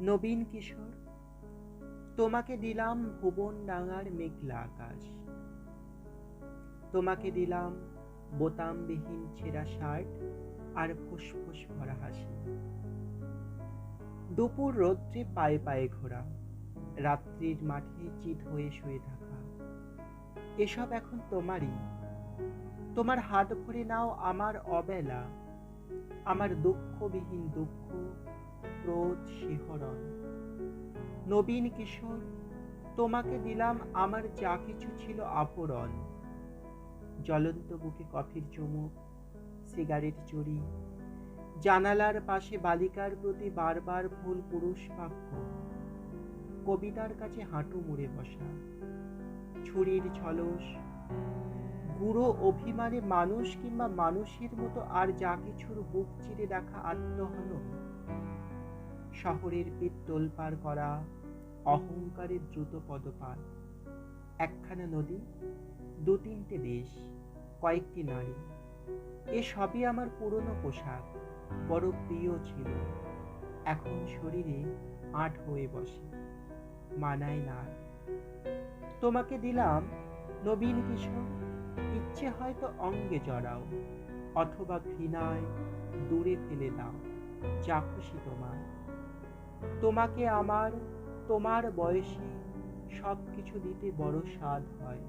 নবীন কিশোর, তোমাকে দিলাম ভুবন ডাঙার মেঘলা আকাশ। তোমাকে দিলাম বোতামবিহীন ছেঁড়া শার্ট আর ফুসফুস ভরা হাসি। দুপুর রৌদ্রে পায়ে পায়ে ঘোরা, রাত্রির মাঠে চিত হয়ে শুয়ে থাকা। এসব এখন তোমারই। তোমার হাত ভরে নাও আমার অবেলা, আমার দুঃখবিহীন দুঃখ ক্রোধ শিহরণ। নবীন কিশোর, তোমাকে দিলাম আমার যা কিছু ছিল আবরণ। জ্বলন্ত বুকে কফির চুমুক, সিগারেট চুরি, জানালার পাশে বালিকার প্রতি বারবার ভুল পুরুষ বাক্য কবিতার কাছে হাঁটু মুড়ে বসা, ছুরির ছলস, গুঁড়ো অভিমানে মানুষ কিংবা মানুষের মতো আর যা কিছুর বুক চিরে দেখা আত্মহনন। শহরের পিঠ তোলপার করা অহংকারের দ্রুত পদপাত একখানা নদী দু তিনটে দেশ, কয়েকটি নারী। এ সবই আমার পুরনো পোশাক, বড় প্রিয় ছিল। এখন শরীরে আট হয়ে বসে, মানায় না। তোমাকে দিলাম, নবীন কিশোর ইচ্ছে হয়তো অঙ্গে জড়াও, অথবা ঘৃণায় দূরে ফেলে দাও, যা খুশি তোমার তোমাকে আমার তোমার বয়সী সব কিছু দিতে বড় স্বাদ হয়।